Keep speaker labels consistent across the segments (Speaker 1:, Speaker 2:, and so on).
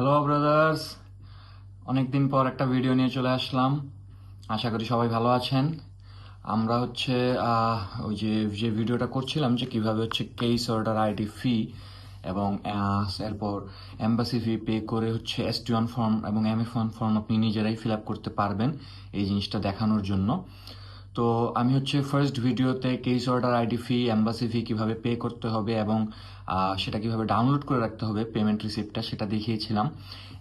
Speaker 1: Hello brothers অনেকদিন পর একটা ভিডিও নিয়ে চলে আসলাম। আশা করি সবাই ভালো আছেন। আমরা হচ্ছে ওই যে যে ভিডিওটা করছিলাম যে কীভাবে হচ্ছে কেস অর্ডার আইডি ফি এবং এরপর এম্বাসি ফি পে করে হচ্ছে এস টি ওয়ান ফর্ম এবং এম এফ ওয়ান ফর্ম আপনি নিজেরাই ফিল আপ করতে পারবেন এই জিনিসটা দেখানোর জন্য। তো আমি হচ্ছে ফার্স্ট ভিডিওতে case order ID fee embassy fee কীভাবে পে করতে হবে এবং সেটা কীভাবে ডাউনলোড করে রাখতে হবে পেমেন্ট রিসিপ্টটা সেটা দেখিয়েছিলাম।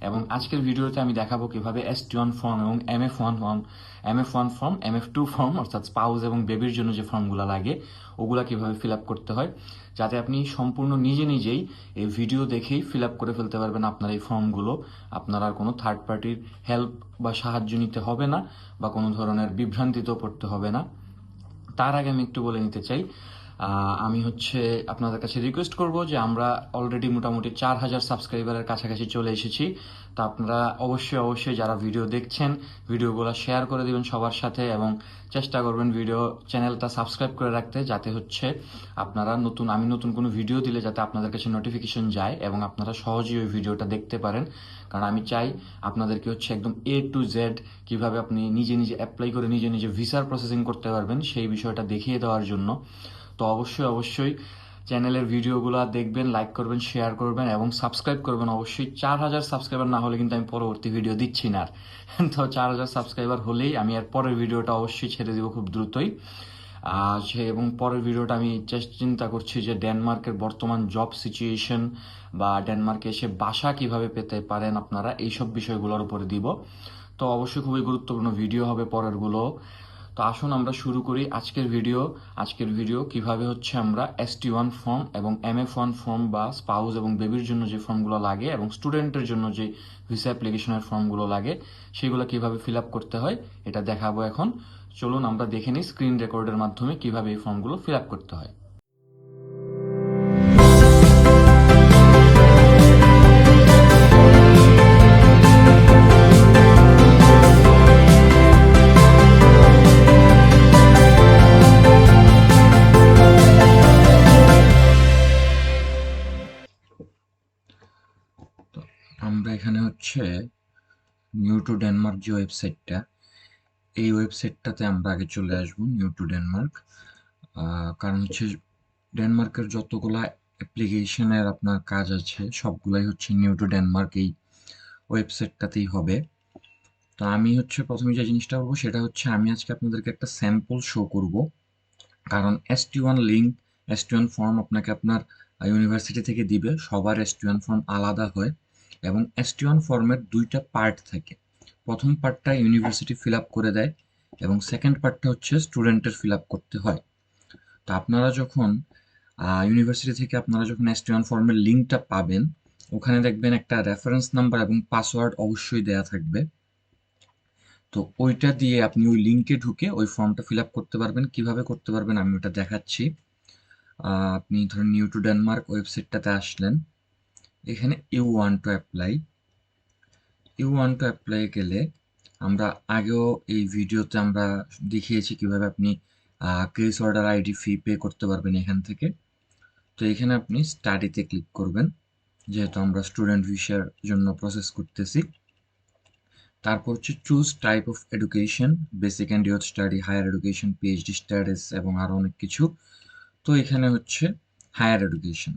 Speaker 1: এবং আজকের ভিডিওতে আমি দেখাবো কীভাবে এস টি ওয়ান ফর্ম এবং M F one form M F one form M F two form অর্থাৎ স্পাউস এবং বেবির জন্য যে ফর্মগুলো লাগে, ওগুলা কীভাবে ফিল আপ করতে হয়, যাতে আপনি সম্পূর্ণ নিজে নিজেই এই ভিডিও দেখেই ফিল আপ করে ফেলতে পারবেন আপনার এই ফর্মগুলো আপনার আর কোনো থার্ড পার্টির হেল্প বা সাহায্য নিতে হবে না, বা কোনো ধরনের বিভ্রান্তিতেও পড়তে হবে না। তার আগে আমি একটু বলে নিতে চাই আমি হচ্ছে আপনাদের কাছে রিকোয়েস্ট করব যে আমরা অলরেডি মোটামুটি চার হাজার সাবস্ক্রাইবারের কাছাকাছি চলে এসেছি। তো আপনারা অবশ্যই অবশ্যই যারা ভিডিও দেখছেন ভিডিওগুলো শেয়ার করে দেবেন সবার সাথে এবং চেষ্টা করবেন ভিডিও চ্যানেলটা সাবস্ক্রাইব করে রাখতে যাতে হচ্ছে আপনারা নতুন, আমি নতুন কোনো ভিডিও দিলে যাতে আপনাদের কাছে নোটিফিকেশন যায় এবং আপনারা সহজেই ওই ভিডিওটা দেখতে পারেন। কারণ আমি চাই আপনাদেরকে হচ্ছে একদম এ টু জেড কীভাবে আপনি নিজে নিজে অ্যাপ্লাই করে নিজে নিজে ভিসার প্রসেসিং করতে পারবেন, সেই বিষয়টা দেখিয়ে দেওয়ার জন্য। তো অবশ্যই অবশ্যই চ্যানেলের ভিডিওগুলো দেখবেন লাইক করবেন শেয়ার করবেন এবং সাবস্ক্রাইব করবেন। অবশ্যই চার হাজার সাবস্ক্রাইবার না হলে কিন্তু আমি পরবর্তী ভিডিও দিচ্ছি না আর। তো চার হাজার সাবস্ক্রাইবার হলেই আমি আর পরের ভিডিওটা অবশ্যই ছেড়ে দিব খুব দ্রুতই। সে এবং পরের ভিডিওটা আমি চিন্তা করছি যে ডেনমার্কের বর্তমান জব সিচুয়েশন বা ডেনমার্কে এসে বাসা কীভাবে পেতে পারেন আপনারা, এইসব বিষয়গুলোর উপরে দিব। তো অবশ্যই খুবই গুরুত্বপূর্ণ ভিডিও হবে পরেরগুলো। তো আসুন আমরা শুরু করি আজকের ভিডিও আজকের ভিডিও কীভাবে হচ্ছে আমরা এস টি ওয়ান ফর্ম এবং এম এফ ওয়ান ফর্ম বা স্পাউস এবং বেবির জন্য যে ফর্মগুলো লাগে এবং স্টুডেন্টের জন্য যে ভিসা অ্যাপ্লিকেশনের ফর্মগুলো লাগে, সেগুলো কীভাবে ফিল আপ করতে হয়, এটা দেখাবো এখন। চলুন আমরা দেখে নিই স্ক্রিন রেকর্ডের মাধ্যমে কীভাবে এই ফর্মগুলো ফিল আপ করতে হয়। নিউ টু ডেনমার্ক যে ওয়েবসাইটটা, এই ওয়েবসাইটটাতে আমরা আগে চলে আসব নিউ টু ডেনমার্ক। কারণ হচ্ছে ডেনমার্কের যতগুলা অ্যাপ্লিকেশনের আপনার কাজ আছে, সবগুলাই হচ্ছে নিউ টু ডেনমার্ক এই ওয়েবসাইটটাতেই হবে। তো আমি হচ্ছে প্রথমে যে জিনিসটা করব সেটা হচ্ছে আমি আজকে আপনাদেরকে একটা স্যাম্পল শো করব। কারণ S T one link S T one form আপনাকে আপনার ইউনিভার্সিটি থেকে দিবে, সবার এস টি ওয়ান ফর্ম আলাদা হয়। এবং এস টি ওয়ান ফর্মের দুইটা পার্ট থাকে। প্রথম পার্টটা ইউনিভার্সিটি ফিল আপ করে দেয় এবং সেকেন্ড পার্টটা হচ্ছে স্টুডেন্টের ফিল আপ করতে হয়। তো আপনারা যখন ইউনিভার্সিটি থেকে আপনারা যখন এস টি ওয়ান ফর্মের লিঙ্কটা পাবেন, ওখানে দেখবেন একটা রেফারেন্স নাম্বার এবং পাসওয়ার্ড অবশ্যই দেয়া থাকবে। তো ওইটা দিয়ে আপনি ওই লিঙ্কে ঢুকে ওই ফর্মটা ফিল আপ করতে পারবেন। কীভাবে করতে পারবেন আমি ওটা দেখাচ্ছি। আপনি ধরুন নিউ টু ডেনমার্ক ওয়েবসাইটটাতে আসলেন। এখানে U one two apply U one two apply গেলে আমরা আগেও এই ভিডিওতে আমরা দেখিয়েছি কীভাবে আপনি case order ID fee pay করতে পারবেন এখান থেকে। তো এখানে আপনি স্টাডিতে ক্লিক করবেন, যেহেতু আমরা স্টুডেন্ট ভিসার জন্য প্রসেস করতেছি। তারপর হচ্ছে choose type of education basic and your study higher education PhD studies এবং আরও অনেক কিছু। তো এখানে হচ্ছে হায়ার এডুকেশন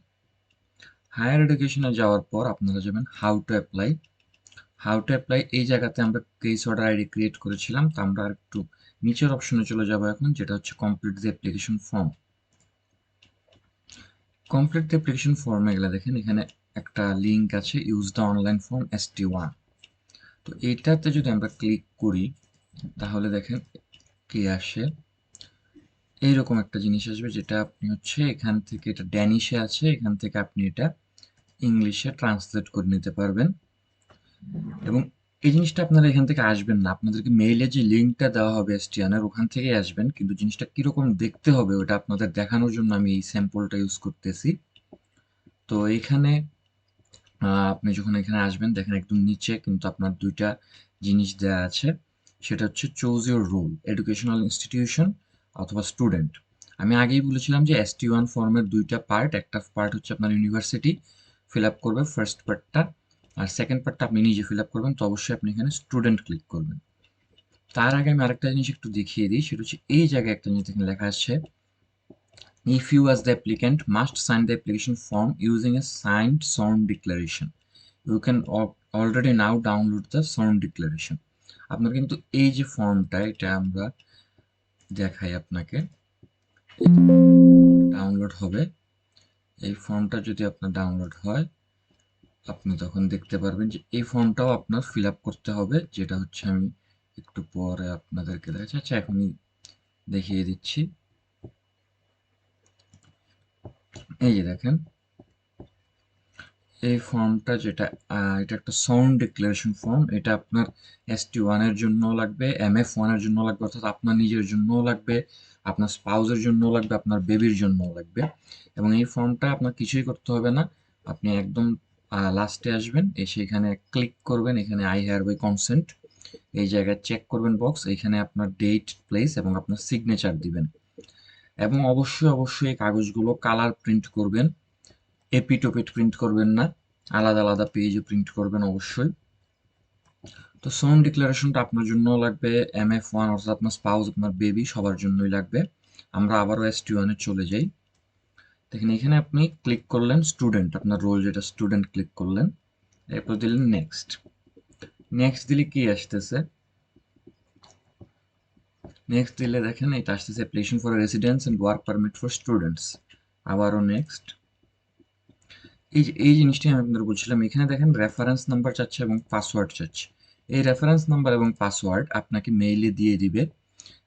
Speaker 1: হায়ার এডুকেশনে যাওয়ার পর আপনারা যাবেন how to apply how to apply এই জায়গাতে আমরা কেস অর্ডার আইডি ক্রিয়েট করেছিলাম। তো আমরা আর একটু নিচের অপশনে চলে যাব এখন, যেটা হচ্ছে complete the application form complete the application ফর্মে গেলে দেখেন এখানে একটা লিঙ্ক আছে use the online form S T one তো এইটাতে যদি আমরা ক্লিক করি, তাহলে দেখেন কে আসে? এইরকম একটা জিনিস আসবে, যেটা আপনি হচ্ছে এখান থেকে, এটা ড্যানিশে আছে, এখান থেকে আপনি এটা ইংলিশে ট্রান্সলেট করে নিতে পারবেন। এবং এই জিনিসটা আপনারা এখান থেকে আসবেন না। আপনাদেরকে মেইলে যে লিঙ্কটা দেওয়া হবে এসটিআনের ওখান থেকেই আসবেন। কিন্তু জিনিসটা কীরকম দেখতে হবে, ওটা আপনাদের দেখানোর জন্য আমি এই স্যাম্পলটা ইউজ করতেছি। তো এখানে আপনি যখন এখানে আসবেন, দেখেন একদম নিচে কিন্তু আপনার দুইটা জিনিস দেওয়া আছে। সেটা হচ্ছে choose your role educational institution অথবা স্টুডেন্ট আমি আগেই বলেছিলাম যে এস টি ওয়ান ফর্মের দুইটা পার্ট একটা পার্ট হচ্ছে আপনার ইউনিভার্সিটি ফিল আপ করবে ফার্স্ট পার্টটা আর সেকেন্ড পার্টটা আপনি নিজে ফিল আপ করবেন, তো অবশ্যই আপনি এখানে স্টুডেন্ট ক্লিক করবেন। তার আগে আমি আরেকটা জিনিস একটু দেখিয়ে দিই, সেটা হচ্ছে এই জায়গায় একটা জিনিস এখানে লেখা আছে if you as the applicant must sign the application form using a signed sworn declaration, you can already now download the the declaration আপনার কিন্তু এই যে ফর্মটা এটা আমরা দেখাই আপনাকে। ডাউনলোড হবে। এই ফর্মটা যদি আপনার ডাউনলোড হয়, আপনি তখন দেখতে পারবেন যে এই ফর্মটাও আপনার ফিল আপ করতে হবে। যেটা হচ্ছে আমি একটু পরে আপনাদেরকে দেখাচ্ছি। আচ্ছা এখনই দেখিয়ে দিচ্ছি। এই যে দেখেন, এই ফর্মটা যেটা এটা একটা সাউন্ড ডিক্লারেশন ফর্ম এটা আপনার এস টি ওয়ানের জন্য লাগবে এম এফ ওয়ানের জন্য লাগবে, অর্থাৎ আপনার নিজের জন্যও লাগবে। আপনার স্পাউজের জন্যও লাগবে, আপনার বেবির জন্যও লাগবে। এবং এই ফর্মটা আপনার কিছুই করতে হবে না। আপনি একদম লাস্টে আসবেন, এসে এখানে ক্লিক করবেন, এখানে আই হেয়ার বাই কনসেন্ট এই জায়গায় চেক করবেন বক্স এখানে আপনার ডেট প্লেস এবং আপনার সিগনেচার দিবেন। এবং অবশ্যই অবশ্যই এই কাগজগুলো কালার প্রিন্ট করবেন। এপিটোপিট প্রিন্ট করবেন না। আলাদা আলাদা পেজে প্রিন্ট করবেন অবশ্যই। তো সোম ডিক্লারেশনটা আপনার জন্য লাগবে এম এফ ওয়ান অর্থাৎ আপনার স্পাউস আপনার বেবি সবার জন্যই লাগবে। আমরা আবারও এস টি ওয়ানে চলে যাই। দেখেন, এখানে আপনি ক্লিক করলেন স্টুডেন্ট আপনার রোল যেটা স্টুডেন্ট ক্লিক করলেন। এরপর দিলেন নেক্সট নেক্সট দিলে কি আসতেছে? নেক্সট দিলে দেখেন, এটা আসতেছে application for residence and work permit for students আবারও নেক্সট এই এই জিনিসটি আমি আপনাদের বলছিলাম। এখানে দেখেন রেফারেন্স নাম্বার চাচ্ছে এবং পাসওয়ার্ড চাচ্ছে। এই রেফারেন্স নাম্বার এবং পাসওয়ার্ড আপনাকে মেইলে দিয়ে দিবে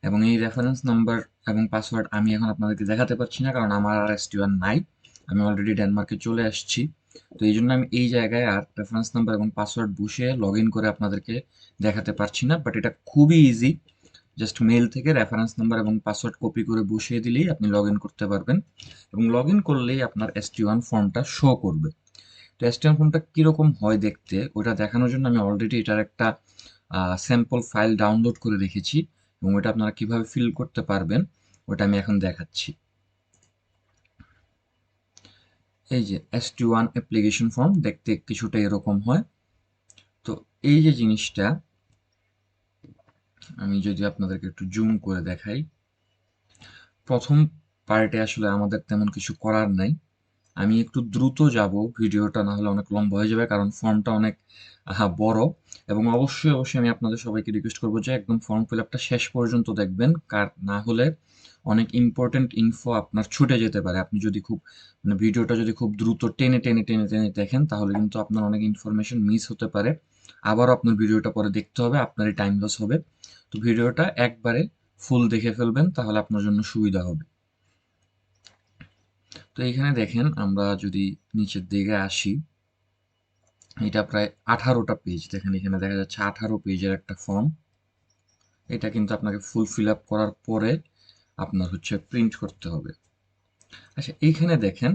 Speaker 1: এবং এই রেফারেন্স নাম্বার এবং পাসওয়ার্ড আমি এখন আপনাদেরকে দেখাতে পারছি না কারণ আমার আর এস নাই। আমি অলরেডি ডেনমার্কে চলে আসছি। তো এই জন্য আমি এই জায়গায় আর রেফারেন্স নাম্বার এবং পাসওয়ার্ড বসে লগ করে আপনাদেরকে দেখাতে পারছি না বাট এটা খুবই ইজি জাস্ট মেল থেকে রেফারেন্স নাম্বার এবং পাসওয়ার্ড কপি করে বসিয়ে দিলেই আপনি লগ করতে পারবেন এবং লগ করলেই আপনার এস ফর্মটা শো করবে। তো এস টি ওয়ান ফর্মটা কীরকম হয় দেখতে, ওটা দেখানোর জন্য আমি অলরেডি এটার একটা স্যাম্পল ফাইল ডাউনলোড করে রেখেছি এবং ওটা আপনারা কীভাবে ফিল করতে পারবেন, ওটা আমি এখন দেখাচ্ছি। এই যে S T one application form দেখতে কিছুটা এরকম হয়। তো এই যে জিনিসটা, আমি যদি আপনাদেরকে একটু জুম করে দেখাই। প্রথম পার্টে আসলে আমাদের তেমন কিছু করার নাই। আমি একটু দ্রুত যাব, ভিডিওটা না হলে অনেক লম্বা হয়ে যাবে, কারণ ফর্মটা অনেক বড়। এবং অবশ্যই অবশ্যই আমি আপনাদের সবাইকে রিকোয়েস্ট করব যে একদম ফর্ম ফিল আপটা শেষ পর্যন্ত দেখবেন, কার, না হলে অনেক ইম্পর্টেন্ট ইনফো আপনার ছুটে যেতে পারে। আপনি যদি খুব মানে ভিডিওটা যদি খুব দ্রুত টেনে টেনে টেনে টেনে দেখেন, তাহলে কিন্তু আপনার অনেক ইনফরমেশন মিস হতে পারে। আবারও আপনার ভিডিওটা পরে দেখতে হবে, আপনারই টাইম লস হবে। তো ভিডিওটা একবারে ফুল দেখে ফেলবেন, তাহলে আপনার জন্য সুবিধা হবে। তো এখানে দেখেন আমরা যদি নিচের দিকে আসি, এটা প্রায় আঠারোটা পেজ দেখেন এখানে দেখা যাচ্ছে আঠারো পেজের একটা ফর্ম এটা কিন্তু আপনাকে ফুল ফিল আপ করার পরে আপনার হচ্ছে প্রিন্ট করতে হবে। আচ্ছা এইখানে দেখেন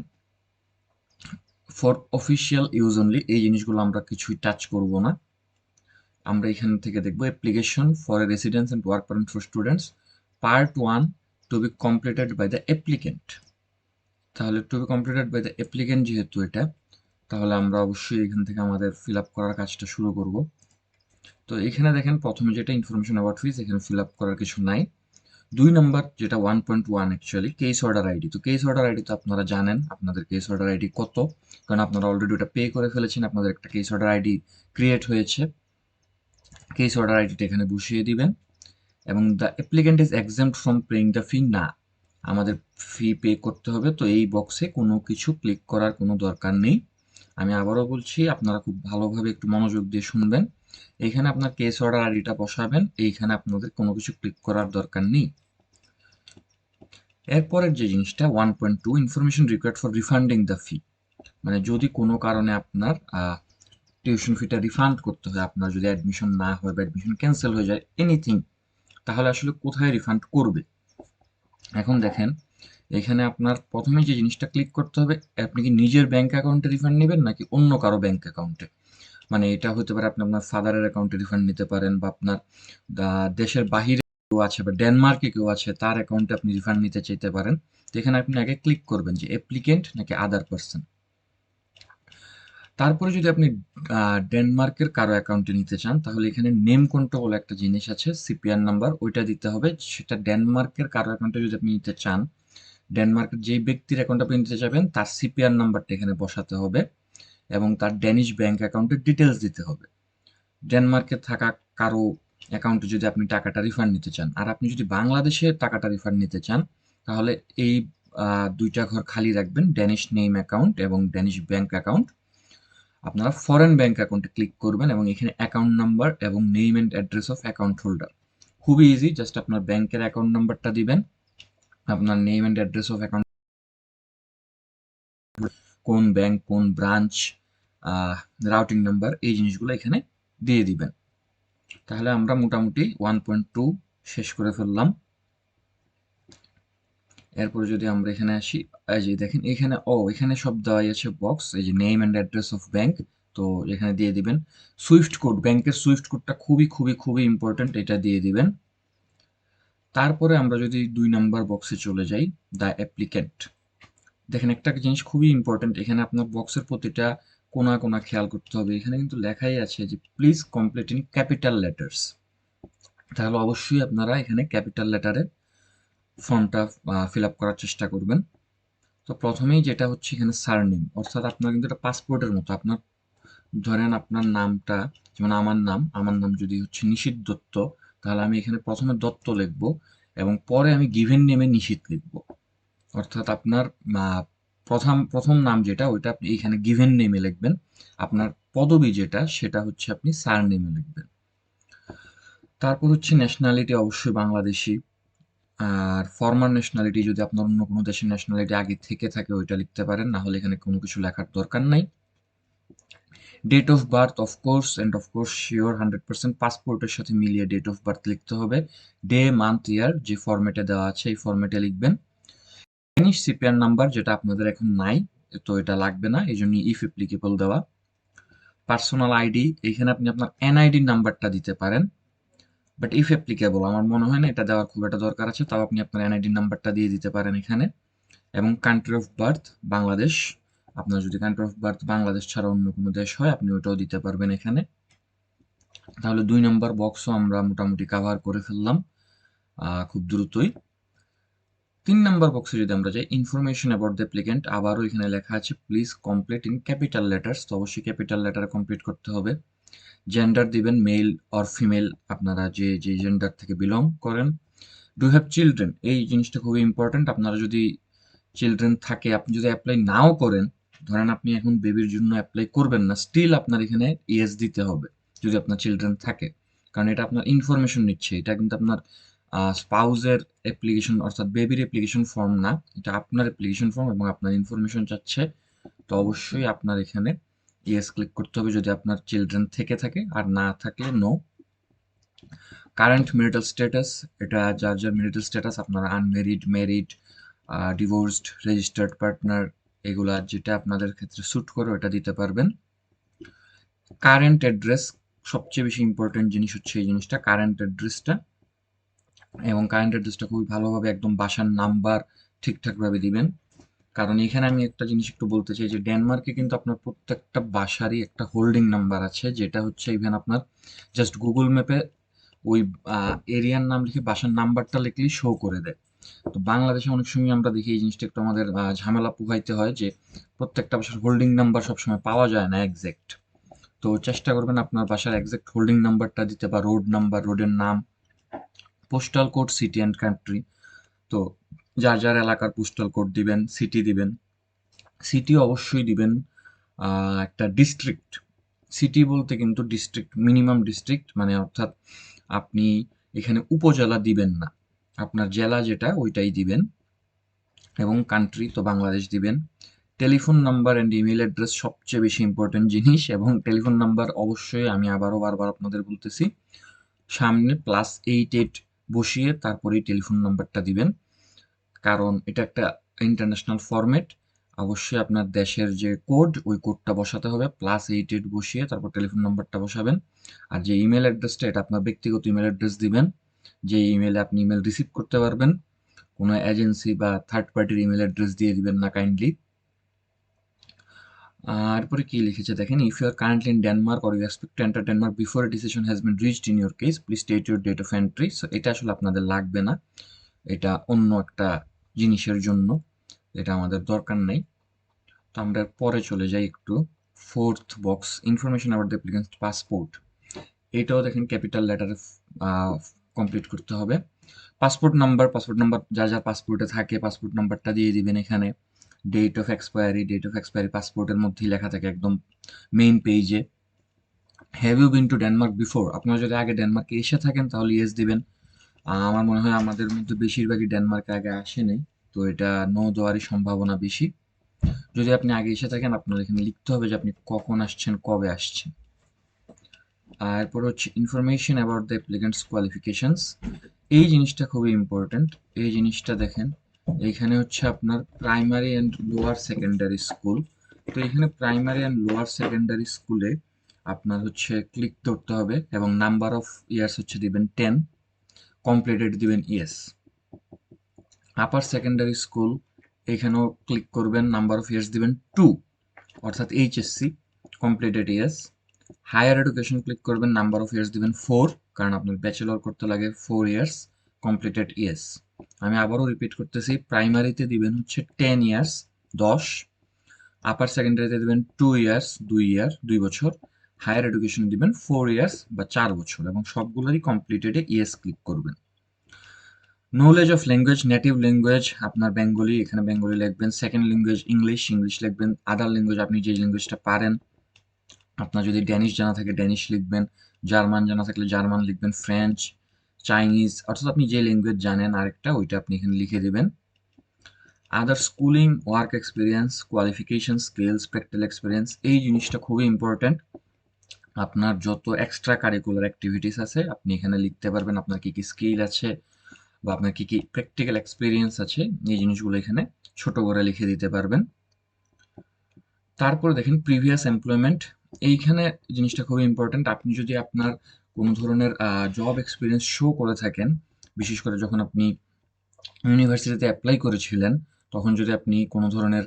Speaker 1: ফর অফিসিয়াল ইউজ অনলি এই জিনিসগুলো আমরা কিছুই টাচ করব না। আমরা এখান থেকে দেখব application for a residence and work permit for students part one to be completed by the applicant তাহলে to be completed by the applicant যেহেতু এটা, তাহলে আমরা অবশ্যই এখান থেকে আমাদের ফিল আপ করার কাজটা শুরু করব। তো এখানে দেখেন প্রথমে যেটা ইনফরমেশন অ্যাবাউট ফিস এখানে ফিল আপ করার কিছু নাই। দুই নম্বর যেটা one point one actually case order ID তো কেস অর্ডার আইডি তো আপনারা জানেন, আপনাদের কেস অর্ডার আইডি কত? কারণ আপনারা অলরেডি ওটা পে করে ফেলেছেন, আপনাদের একটা কেস অর্ডার আইডি ক্রিয়েট হয়েছে। কেস অর্ডার আইডিটা এখানে বসিয়ে দিবেন। এবং the applicant is exempt from paying the fee না। আমাদের ফি পে করতে হবে। তো এই বক্সে কোনো কিছু ক্লিক করার কোনো দরকার নেই। আমি আবারও বলছি, আপনারা খুব ভালোভাবে একটু মনোযোগ দিয়ে শুনবেন। এইখানে আপনার কেস অর্ডার আইডিটা বসাবেন। এইখানে আপনাদের কোনো কিছু ক্লিক করার দরকার নেই। এরপরের যে জিনিসটা one point two information required for refunding the fee মানে যদি কোনো কারণে আপনার টিউশন ফিটা রিফান্ড করতে হয়, আপনার যদি অ্যাডমিশন না হয় বা অ্যাডমিশন ক্যান্সেল হয়ে যায় এনিথিং তাহলে আসলে কোথায় রিফান্ড করবে? এখন দেখেন, এখানে আপনার প্রথমে যে জিনিসটা ক্লিক করতে হবে, আপনি কি নিজের ব্যাঙ্ক অ্যাকাউন্টে রিফান্ড নেবেন নাকি অন্য কারও ব্যাংক অ্যাকাউন্টে মানে এটা হতে পারে আপনি আপনার ফাদারের অ্যাকাউন্টে রিফান্ড নিতে পারেন বা আপনার দেশের বাহিরে কেউ আছে বা ডেনমার্কে কেউ আছে, তার অ্যাকাউন্টে আপনি রিফান্ড নিতে চাইতে পারেন। তো এখানে আপনি আগে ক্লিক করবেন যে অ্যাপ্লিকেন্ট নাকি আদার পার্সন তারপরে যদি আপনি ডেনমার্কের কারও অ্যাকাউন্টে নিতে চান, তাহলে এখানে নেম কন্ট্রোল একটা জিনিস আছে সিপিআর নাম্বার ওইটা দিতে হবে। সেটা ডেনমার্কের কারও অ্যাকাউন্টে যদি আপনি নিতে চান, ডেনমার্কের যে ব্যক্তির অ্যাকাউন্ট আপনি নিতে চাইবেন তার সিপিআর নাম্বারটা এখানে বসাতে হবে এবং তার ড্যানিশ ব্যাংক অ্যাকাউন্টের ডিটেলস দিতে হবে। ডেনমার্কে থাকা কারও অ্যাকাউন্টে যদি আপনি টাকাটা রিফান্ড নিতে চান, আর আপনি যদি বাংলাদেশে টাকাটা রিফান্ড নিতে চান, তাহলে এই দুইটা ঘর খালি রাখবেন ড্যানিশ নেম অ্যাকাউন্ট এবং ড্যানিশ ব্যাংক অ্যাকাউন্ট আপনারা ফরেন ব্যাংক অ্যাকাউন্টে ক্লিক করবেন এবং এখানে অ্যাকাউন্ট নাম্বার এবং name and address of account holder খুবই ইজি জাস্ট আপনার ব্যাংকের অ্যাকাউন্ট নাম্বারটা দিবেন, আপনার name and address of account কোন ব্যাংক কোন ব্রাঞ্চ রাউটিং নাম্বার এই জিনিসগুলো এখানে দিয়ে দিবেন। তাহলে আমরা মোটামুটি ওয়ান পয়েন্ট টু শেষ করে ফেললাম। এরপরে যদি আমরা এখানে আসি, এই যে দেখেন, এখানে, ও, এখানে সব দেওয়াই আছে বক্স এই যে name and address of bank তো এখানে দিয়ে দিবেন। সুইফট কোড ব্যাংকের সুইফট কোডটা খুবই খুবই খুবই ইম্পর্ট্যান্ট এটা দিয়ে দিবেন। তারপরে আমরা যদি দুই নাম্বার বক্সে চলে যাই দ্য অ্যাপ্লিক্যান্ট দেখেন, একটা জিনিস খুবই ইম্পর্ট্যান্ট এখানে আপনার বক্সের প্রতিটা কোনা কোনা খেয়াল করতে হবে। এখানে কিন্তু লেখাই আছে যে please complete in capital letters তাহলে অবশ্যই আপনারা এখানে ক্যাপিটাল লেটারে ফর্মটা ফিল আপ করার চেষ্টা করবেন। তো প্রথমেই যেটা হচ্ছে এখানে সারনেম, অর্থাৎ আপনার কিন্তু এটা পাসপোর্টের মতো। আপনার, ধরেন আপনার নামটা, যেমন আমার নাম আমার নাম যদি হচ্ছে নিশীত দত্ত, তাহলে আমি এখানে প্রথমে দত্ত লিখব এবং পরে আমি গিভেন নেমে নিশীত লিখব। অর্থাৎ আপনার প্রথম প্রথম নাম যেটা, ওইটা আপনি এখানে গিভেন নেমে লিখবেন। আপনার পদবি যেটা, সেটা হচ্ছে আপনি সার নেমে লিখবেন। তারপর হচ্ছে ন্যাশনালিটি অবশ্যই বাংলাদেশি। আর ফর্মার ন্যাশনালিটি যদি আপনার অন্য কোনো দেশের ন্যাশনালিটি আগে থেকে থাকে, ওইটা লিখতে পারেন, না হলে এখানে কোনো কিছু লেখার দরকার নাই। Date of birth of course and of course sure hundred percent পাসপোর্টের সাথে মিলিয়ে ডেট অফ বার্থ লিখতে হবে। ডে মান্থ ইয়ার যে ফরম্যাটে দেওয়া আছে এই ফরম্যাটে লিখবেন। ডেনিশ সিপিআর নাম্বার যেটা আপনাদের এখন নাই, তো এটা লাগবে না এই জন্য ইফ অ্যাপ্লিকেবল দেওয়া পার্সোনাল আইডি এখানে আপনি আপনার এনআইডি নাম্বারটা দিতে পারেন। বাট ইফ অ্যাপ্লিকেবল আমার মনে হয় না, এটা দেওয়ার খুব একটা দরকার আছে। তাও আপনি আপনার এনআইডি নাম্বারটা দিয়ে দিতে পারেন এখানে। এবং কান্ট্রি অফ বার্থ বাংলাদেশ আপনার যদি কান্ট্রি অফ বার্থ বাংলাদেশ ছাড়া অন্য কোনো দেশ হয়, আপনি ওটাও দিতে পারবেন এখানে। তাহলে দুই নম্বর বক্সও আমরা মোটামুটি কাভার করে ফেললাম খুব দ্রুতই। তিন নম্বর বক্সে যদি আমরা যাই ইনফরমেশন অ্যাবাউট দ্য অ্যাপ্লিকেন্ট আবারও এখানে লেখা আছে please complete in capital letters তো অবশ্যই ক্যাপিটাল লেটারে কমপ্লিট করতে হবে। জেন্ডার দিবেন মেল অর ফিমেল আপনারা যে যে জেন্ডার থেকে বিলং করেন। ডু হ্যাভ চিলড্রেন এই জিনিসটা খুবই ইম্পর্ট্যান্ট আপনারা যদি চিলড্রেন থাকে, আপনি যদি অ্যাপ্লাই নাও করেন, ধরেন আপনি এখন বেবির জন্য অ্যাপ্লাই করবেন না স্টিল আপনার এখানে ইয়েস দিতে হবে, যদি আপনার চিলড্রেন থাকে। কারণ এটা আপনার ইনফরমেশন নিচ্ছে, এটা কিন্তু আপনার স্পাউজের অ্যাপ্লিকেশন অর্থাৎ বেবির অ্যাপ্লিকেশন ফর্ম না, এটা আপনার অ্যাপ্লিকেশন ফর্ম এবং আপনার ইনফরমেশন চাচ্ছে। তো অবশ্যই আপনার এখানে ইয়েস ক্লিক করতে হবে যদি আপনার চিলড্রেন থেকে থাকে, আর না থাকলে নো কারেন্ট মেরিটাল স্ট্যাটাস এটা যার যার মেরিটাল স্ট্যাটাস আপনারা unmarried married divorced registered partner এগুলা যেটা আপনাদের ক্ষেত্রে স্যুট করে, ওটা দিতে পারবেন। কারেন্ট অ্যাড্রেস সবচেয়ে বেশি ইম্পর্টেন্ট জিনিস হচ্ছে এই জিনিসটা কারেন্ট অ্যাড্রেসটা এবং কারেন্ট অ্যাড্রেসটা খুবই ভালোভাবে একদম বাসার নাম্বার ঠিকঠাকভাবে দিবেন। কারণ এখানে আমি একটা জিনিস একটু বলতে চাই যে ডেনমার্কে কিন্তু আপনার প্রত্যেকটা বাসারই একটা হোল্ডিং নাম্বার আছে, যেটা হচ্ছে ইভেন আপনার জাস্ট গুগল ম্যাপে ওই এরিয়ার নাম লিখে বাসার নাম্বারটা লিখলেই শো করে দেয়। তো বাংলাদেশে অনেক সময় আমরা দেখি এই জিনিসটা একটু আমাদের ঝামেলা পোহাইতে হয় যে প্রত্যেকটা বাসার হোল্ডিং নাম্বার সবসময় পাওয়া যায় না একজ্যাক্ট তো চেষ্টা করবেন আপনার বাসার একজ্যাক্ট হোল্ডিং নাম্বারটা দিতে বা রোড নাম্বার রোডের নাম postal code city and country তো যার যার এলাকার পোস্টাল কোড দিবেন সিটি দিবেন। সিটি অবশ্যই দিবেন একটা ডিস্ট্রিক্ট সিটি বলতে কিন্তু ডিস্ট্রিক্ট মিনিমাম ডিস্ট্রিক্ট মানে অর্থাৎ আপনি এখানে উপজেলা দিবেন না। আপনার জেলা যেটা, ওইটাই দিবেন। এবং কান্ট্রি তো বাংলাদেশ দিবেন। Telephone number and email address সবচেয়ে বেশি ইম্পর্টেন্ট জিনিস এবং টেলিফোন নাম্বার অবশ্যই আমি আবারও বারবার আপনাদের বলতেছি। সামনে প্লাস এইট এইট বসিয়ে তারপরেই টেলিফোন নাম্বারটা দিবেন। কারণ এটা একটা ইন্টারন্যাশনাল ফরম্যাট অবশ্যই আপনার দেশের যে কোড ওই কোডটা বসাতে হবে প্লাস এইট এইট বসিয়ে তারপর টেলিফোন নাম্বারটা বসাবেন। আর যে ইমেল অ্যাড্রেসটা এটা আপনার ব্যক্তিগত ইমেল অ্যাড্রেস দিবেন। যে ইমেলে আপনি ইমেল রিসিভ করতে পারবেন, কোনো এজেন্সি বা থার্ড পার্টির ইমেল অ্যাড্রেস দিয়ে দিবেন না কাইন্ডলি এরপরে কি লিখেছে দেখেন if you are currently in Denmark or you expect to enter Denmark before a decision has been reached in your case please state your date of entry so এটা আসলে আপনাদের লাগবে না। এটা অন্য একটা জিনিসের জন্য এটা আমাদের দরকার নেই। তো আমরা পরে চলে যাই একটু fourth box information about the passport এটাও দেখেন ক্যাপিটাল লেটারে কমপ্লিট করতে হবে। পাসপোর্ট নাম্বার পাসপোর্ট নাম্বার যা যা পাসপোর্টে থাকে পাসপোর্ট নাম্বারটা দিয়ে দিবেন এখানে। Date of expiry date of expiry পাসপোর্টের মধ্যেই লেখা থাকে একদম মেইন পেজে have you been to Denmark before আপনারা যদি আগে ডেনমার্কে এসে থাকেন, তাহলে ইয়েস দিবেন। আমার মনে হয় আমাদের মধ্যে বেশিরভাগই ডেনমার্কে আগে আসে নাই, তো এটা নো দেওয়ারই সম্ভাবনা বেশি। যদি আপনি আগে এসে থাকেন, আপনার এখানে লিখতে হবে যে আপনি কখন আসছেন, কবে আসছেন। এরপর হচ্ছে information about the applicant's qualifications এই জিনিসটা খুবই ইম্পর্টেন্ট এই জিনিসটা দেখেন, এখানে হচ্ছে আপনার primary and lower secondary school তো এখানে প্রাইমারি অ্যান্ড লোয়ার সেকেন্ডারি স্কুলে আপনার হচ্ছে ক্লিক করতে হবে এবং নাম্বার অফ ইয়ার্স হচ্ছে দিবেন টেন কমপ্লিটেড দিবেন ইয়েস আপার সেকেন্ডারি স্কুল এখানেও ক্লিক করবেন নাম্বার অফ ইয়ার্স দিবেন টু অর্থাৎ HSC completed years higher education click করবেন নাম্বার অফ ইয়ার্স দিবেন ফোর কারণ আপনার ব্যাচেলর করতে লাগে ফোর ইয়ার্স কমপ্লিটেড ইয়ার্স আমি আবারও রিপিট করতেছি প্রাইমারিতে দিবেন হচ্ছে টেন ইয়ার্স দশ আপার সেকেন্ডারিতে দিবেন টু ইয়ার্স দুই ইয়ার দুই বছর হায়ার এডুকেশন দিবেন ফোর ইয়ার্স বা চার বছর এবং সবগুলোরই কমপ্লিটেডে ইয়েস ক্লিক করবেন। Knowledge of language native language আপনার বেঙ্গলি এখানে বেঙ্গলি লিখবেন সেকেন্ড ল্যাঙ্গুয়েজ ইংলিশ ইংলিশ লিখবেন আদার ল্যাঙ্গুয়েজ আপনি যে ল্যাঙ্গুয়েজটা পারেন, আপনার যদি ড্যানিশ জানা থাকে ড্যানিশ লিখবেন জার্মান জানা থাকলে জার্মান লিখবেন ফ্রেঞ্চ চাইনিজ অর্থাৎ আপনি যে ল্যাঙ্গুয়েজ জানেন আরেকটা, ওইটা আপনি এখানে লিখে দেবেন। Other schooling work experience qualification skills practical experience এই জিনিসটা খুবই ইম্পর্ট্যান্ট আপনার যত এক্সট্রা কারিকুলার অ্যাক্টিভিটিস আছে, আপনি এখানে লিখতে পারবেন আপনার কি কি স্কিল আছে বা আপনার কি কি প্র্যাকটিক্যাল এক্সপিরিয়েন্স আছে, এই জিনিসগুলো এখানে ছোট করে লিখে দিতে পারবেন। তারপরে দেখেন প্রিভিয়াস এমপ্লয়মেন্ট এইখানে জিনিসটা খুবই ইম্পর্টেন্ট আপনি যদি আপনার কোনো ধরনের জব এক্সপিরিয়েন্স শো করে থাকেন, বিশেষ করে যখন আপনি ইউনিভার্সিটিতে অ্যাপ্লাই করেছিলেন, তখন যদি আপনি কোনো ধরনের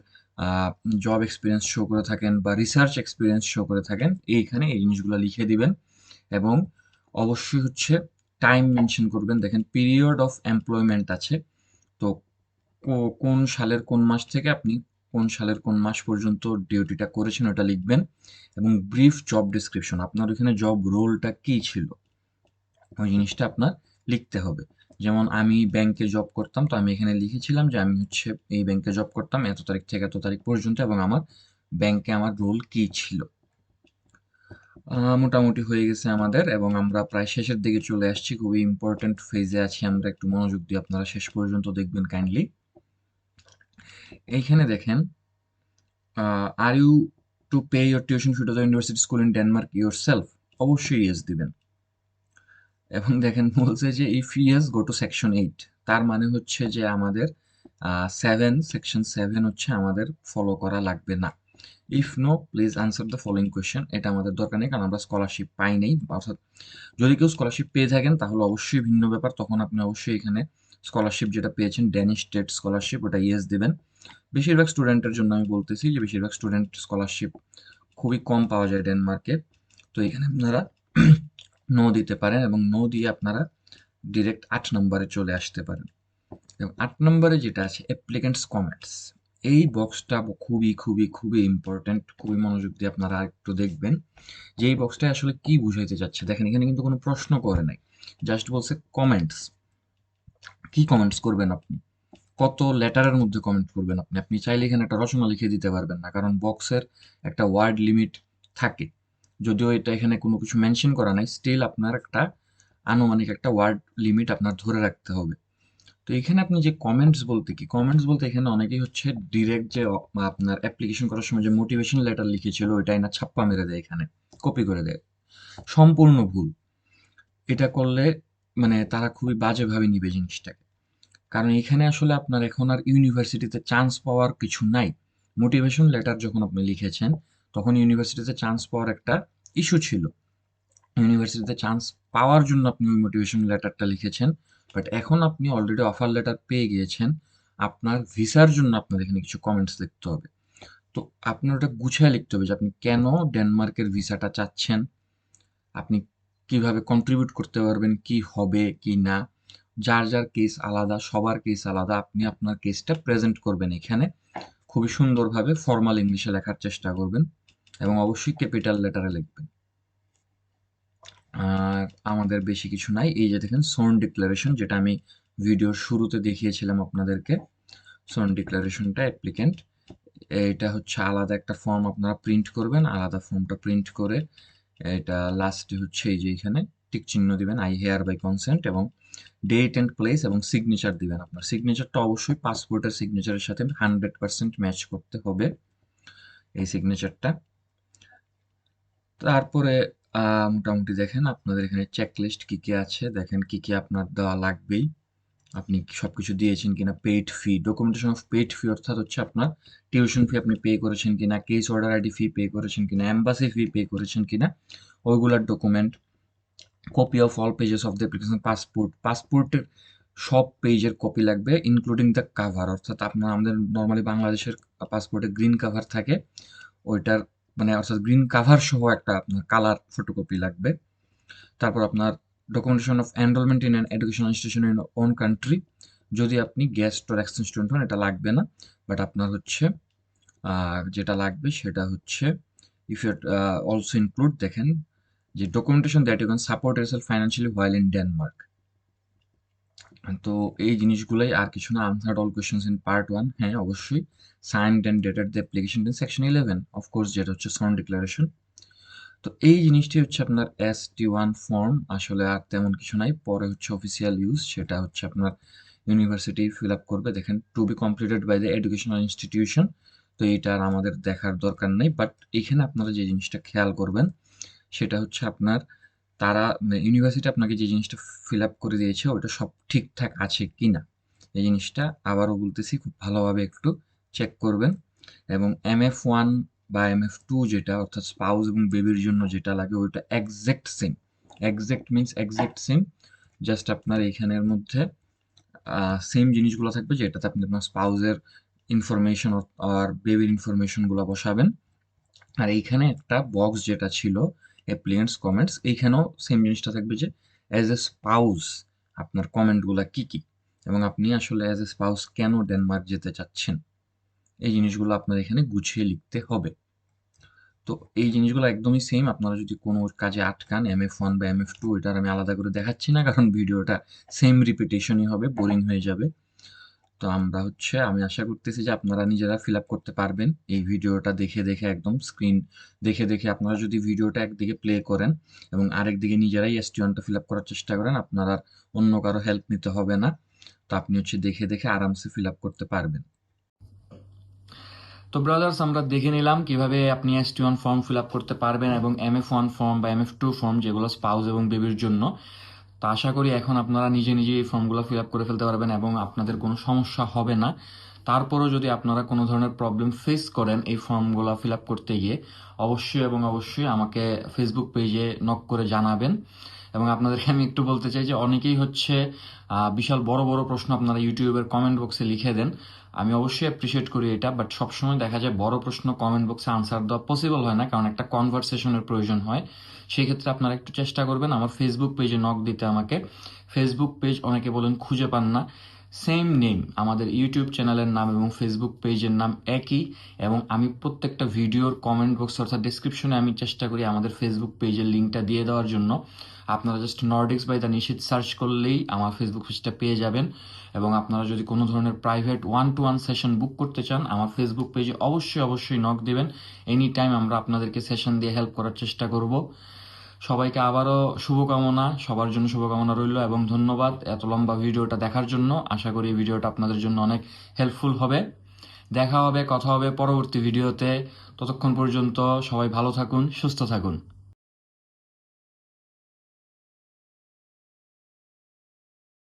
Speaker 1: জব এক্সপিরিয়েন্স শো করে থাকেন বা রিসার্চ এক্সপিরিয়েন্স শো করে থাকেন, এইখানে এই জিনিসগুলো লিখে দিবেন এবং অবশ্যই হচ্ছে টাইম মেনশন করবেন। দেখেন পিরিয়ড অফ এমপ্লয়মেন্ট আছে। তো কোন সালের কোন মাস থেকে আপনি কোন সালের কোন মাস পর্যন্ত ডিউটিটা করেছেন ওটা লিখবেন এবং ব্রিফ জব ডিসক্রিপশন আপনার ওখানে জব রোলটা কী ছিল? ওই জিনিসটা আপনার লিখতে হবে। যেমন আমি ব্যাংকে জব করতাম, তো আমি এখানে লিখেছিলাম যে আমি হচ্ছে এই ব্যাংকে জব করতাম এত তারিখ থেকে এত তারিখ পর্যন্ত এবং আমার ব্যাংকে আমার রোল কি ছিল। মোটামুটি হয়ে গেছে আমাদের এবং আমরা প্রায় শেষের দিকে চলে আসছি। খুবই ইম্পর্টেন্ট ফেজে আছি, আমরা একটু মনোযোগ দিয়ে আপনারা শেষ পর্যন্ত দেখবেন কাইন্ডলি এইখানে দেখেন are you to pay your tuition fee to the university school in Denmark yourself অবশ্যই ইয়েস দিবেন। এবং দেখেন বলছে যে if yes go to section eight তার মানে হচ্ছে যে আমাদের সেভেন সেকশন সেভেন হচ্ছে আমাদের ফলো করা লাগবে না। If no please answer the following question এটা আমাদের দরকার নেই, কারণ আমরা স্কলারশিপ পাই নেই। অর্থাৎ যদি কেউ স্কলারশিপ পেয়ে থাকেন, তাহলে অবশ্যই ভিন্ন ব্যাপার। তখন আপনি অবশ্যই এখানে স্কলারশিপ যেটা পেয়েছেন ড্যানিশ স্টেট স্কলারশিপ ওটা ইয়েস দেবেন। বেশিরভাগ স্টুডেন্টের জন্য আমি বলতেছি যে বেশিরভাগ স্টুডেন্ট স্কলারশিপ খুবই কম পাওয়া যায় ডেনমার্কে তো এখানে আপনারা নো দিতে পারেন এবং নো দিয়ে আপনারা ডিরেক্ট আট নম্বরে চলে আসতে পারেন। এবং আট নম্বরে যেটা আছে অ্যাপ্লিকেন্টস কমেন্টস এই বক্সটা খুবই খুবই খুবই ইম্পর্টেন্ট খুবই মনোযোগ দিয়ে আপনারা একটু দেখবেন যে এই বক্সটা আসলে কি বুঝাইতে যাচ্ছে দেখেন, এখানে কিন্তু কোনো প্রশ্ন করে নাই। জাস্ট বলছে কমেন্টস কি কমেন্টস করবেন আপনি? কত লেটারের মধ্যে কমেন্ট করবেন আপনি? আপনি চাইলে এখানে একটা রচনা লিখে দিতে পারবেন না, কারণ বক্সের একটা ওয়ার্ড লিমিট থাকে। যদিও এটা এখানে কোনো কিছু মেনশন করা নাই স্টিল আপনার একটা আনুমানিক একটা ওয়ার্ড লিমিট আপনার ধরে রাখতে হবে। তো এখানে আপনি যে কমেন্টস বলতে কি কমেন্টস বলতে এখানে অনেকেই হচ্ছে ডিরেক্ট যে আপনার অ্যাপ্লিকেশন করার সময় যে মোটিভেশন লেটার লিখেছিল, ওইটাই না ছাপ্পা মেরে দেয় এখানে কপি করে দেয়। সম্পূর্ণ ভুল। এটা করলে মানে তারা খুবই বাজেভাবে নিবে জিনিসটাকে। কারণ এখানে আসলে আপনার এখন আর ইউনিভার্সিটিতে চান্স পাওয়ার কিছু নাই। মোটিভেশন লেটার যখন আপনি লিখেছেন তখন ইউনিভার্সিটিতে চান্স পাওয়ার একটা ইস্যু ছিল। ইউনিভার্সিটিতে চান্স পাওয়ার জন্য আপনি ওই মোটিভেশন লেটারটা লিখেছেন বাট এখন আপনি অলরেডি অফার লেটার পেয়ে গিয়েছেন। আপনার ভিসার জন্য আপনার এখানে কিছু কমেন্টস লিখতে হবে। তো আপনার ওটা গুছায় লিখতে হবে যে আপনি কেন ডেনমার্কের ভিসাটা চাচ্ছেন? আপনি কীভাবে কন্ট্রিবিউট করতে পারবেন? কি হবে? কি না? যার যার কেস আলাদা, সবার কেস আলাদা, আপনি আপনার কেসটা প্রেজেন্ট করবেন এখানে। খুবই সুন্দরভাবে ফর্মাল ইংলিশে লেখার চেষ্টা করবেন। এবং অবশ্যই ক্যাপিটাল লেটারে লিখবেন। আর আমাদের বেশি কিছু নাই। এই যে দেখেন সোন ডিক্লারেশন যেটা আমি ভিডিওর শুরুতে দেখিয়েছিলাম আপনাদেরকে সোন ডিক্লারেশনটা অ্যাপ্লিকেন্ট এটা হচ্ছে আলাদা একটা ফর্ম আপনারা প্রিন্ট করবেন, আলাদা ফর্মটা প্রিন্ট করে, এটা লাস্টে হচ্ছে এই যে এখানে টিক চিহ্ন দিবেন আই হেয়ার বাই কনসেন্ট এবং ডেট অ্যান্ড প্লেস এবং সিগনেচার দিবেন আপনার। সিগনেচারটা অবশ্যই পাসপোর্টের সিগনেচারের সাথে হান্ড্রেড পার্সেন্ট ম্যাচ করতে হবে, এই সিগনেচারটা তারপরে মোটামুটি দেখেন আপনাদের এখানে চেকলিস্ট কী কী আছে, দেখেন কী কী আপনার দেওয়া লাগবেই। আপনি সব কিছু দিয়েছেন কিনা paid fee documentation of paid fee অর্থাৎ হচ্ছে আপনার টিউশন ফি আপনি পে করেছেন কিনা case order ID fee pay করেছেন কিনা অ্যাম্বাসি ফি পে করেছেন কিনা, ওইগুলার document copy of all pages of the application passport পাসপোর্টের সব পেজের কপি লাগবে ইনক্লুডিং দ্য কাভার অর্থাৎ আপনার আমাদের নর্মালি বাংলাদেশের পাসপোর্টে গ্রিন কাভার থাকে, ওইটার মানে অর্থাৎ গ্রিন কাভার সহ একটা আপনার কালার ফটোকপি লাগবে। তারপর আপনার documentation of enrolment in an educational institution in own country যদি আপনি গেস্ট অর এক্সচেঞ্জ স্টুডেন্ট হন, এটা লাগবে না। বাট আপনার হচ্ছে যেটা লাগবে সেটা হচ্ছে ইফ ইউ অলসো ইনক্লুড দেখেন যে documentation that you can support yourself financially while in Denmark তো এই জিনিসগুলোই আর কিছু না answered all questions in part one হ্যাঁ অবশ্যই। Signed and dated the application in section eleven of course যেটা হচ্ছে সাউন্ড ডিক্লারেশন তো এই জিনিসটি হচ্ছে আপনার এস টি ওয়ান ফর্ম আসলে আর তেমন কিছু নাই। পরে হচ্ছে অফিসিয়াল ইউজ সেটা হচ্ছে আপনার ইউনিভার্সিটি ফিল আপ করবে। দেখেন to be completed by the educational institution তো এইটা আর আমাদের দেখার দরকার নেই। বাট এখানে আপনারা যে জিনিসটা খেয়াল করবেন, সেটা হচ্ছে আপনার তারা ইউনিভার্সিটি আপনাকে যে জিনিসটা ফিল আপ করে দিয়েছে, ওটা সব ঠিকঠাক আছে কি না এই জিনিসটা আবারও বলতেছি, খুব ভালোভাবে একটু চেক করবেন। এবং এম এফ ওয়ান বা এম এফ টু যেটা, অর্থাৎ স্পাউস এবং বেবির জন্য যেটা লাগে ওইটা exact same exact means exact same just আপনার এইখানের মধ্যে সেম জিনিসগুলো থাকবে, যেটাতে আপনি আপনার স্পাউসের ইনফরমেশন আর বেবির ইনফরমেশনগুলো বসাবেন। আর এইখানে একটা বক্স যেটা ছিল অ্যাপ্লিয়েন্টস কমেন্টস এইখানেও সেম জিনিসটা থাকবে যে অ্যাজ এ স্পাউস আপনার কমেন্টগুলো কি কি? এবং আপনি আসলে অ্যাজ এ স্পাউস কেন ডেনমার্ক যেতে চাচ্ছেন? এই জিনিসগুলো আপনার এখানে গুছিয়ে লিখতে হবে। তো এই জিনিসগুলো একদমই সেম আপনারা যদি কোনো কাজে আটকান এম এফ ওয়ান বা এম এফ টু এটার আমি আলাদা করে দেখাচ্ছি না, কারণ ভিডিওটা সেম রিপিটেশনই হবে বোরিং হয়ে যাবে। তো আমরা হচ্ছে, আমি আশা করতেছি যে আপনারা নিজেরা ফিল আপ করতে পারবেন। এই ভিডিওটা দেখে দেখে একদম স্ক্রিন, দেখে দেখে আপনারা যদি ভিডিওটা একদিকে প্লে করেন এবং আরেকদিকে নিজেরাই এস টিওনটা ফিল আপ করার চেষ্টা করেন, আপনার অন্য কারও হেল্প নিতে হবে না। তো আপনি হচ্ছে দেখে দেখে আরামসে ফিল আপ করতে পারবেন। তো ব্রাদার্স আমরা দেখে নিলাম কীভাবে আপনি S T one form fill up করতে পারবেন এবং এম এফ ওয়ান ফর্ম বা এম এফ টু ফর্ম যেগুলো স্পাউস এবং বেবির জন্য। তো আশা করি এখন আপনারা নিজে নিজে এই ফর্মগুলো ফিল আপ করে ফেলতে পারবেন এবং আপনাদের কোনো সমস্যা হবে না। তারপরও যদি আপনারা কোনো ধরনের প্রবলেম ফেস করেন এই ফর্মগুলো ফিল আপ করতে গিয়ে, অবশ্যই এবং অবশ্যই আমাকে ফেসবুক পেজে নক করে জানাবেন। এবং আপনাদেরকে আমি একটু বলতে চাই যে অনেকেই হচ্ছে বিশাল বড় বড় প্রশ্ন আপনারা ইউটিউবের কমেন্ট বক্সে লিখে দেন। আমি অবশ্যই অ্যাপ্রিসিয়েট করি এটা বাট সবসময় দেখা যায় বড় প্রশ্ন কমেন্ট বক্সে আনসার দেওয়া পসিবল হয় না, কারণ একটা কনভারসেশনের প্রয়োজন হয়। সেই ক্ষেত্রে আপনারা একটু চেষ্টা করবেন আমার ফেসবুক পেজে নক দিতে আমাকে। ফেসবুক পেজ অনেকে বলেন খুঁজে পান না। সেম নেম আমাদের ইউটিউব চ্যানেলের নাম এবং ফেসবুক পেজের নাম একই এবং আমি প্রত্যেকটা ভিডিওর কমেন্ট বক্স অর্থাৎ ডিসক্রিপশনে আমি চেষ্টা করি আমাদের ফেসবুক পেজের লিঙ্কটা দিয়ে দেওয়ার জন্য। আপনারা just Nordics by the Nishit search করলেই আমার ফেসবুক পেজটা পেয়ে যাবেন এবং আপনারা যদি কোনো ধরনের private one to one session book করতে চান, আমার ফেসবুক পেজে অবশ্যই অবশ্যই নক দেবেন। এনি টাইম আমরা আপনাদেরকে সেশন দিয়ে হেল্প করার চেষ্টা করব। সবাইকে আবারও শুভকামনা। সবার জন্য শুভকামনা রইল এবং ধন্যবাদ এত লম্বা ভিডিওটা দেখার জন্য। আশা করি ভিডিওটা আপনাদের জন্য অনেক হেল্পফুল হবে। দেখা হবে, কথা হবে পরবর্তী ভিডিওতে। ততক্ষণ পর্যন্ত সবাই ভালো থাকুন, সুস্থ থাকুন।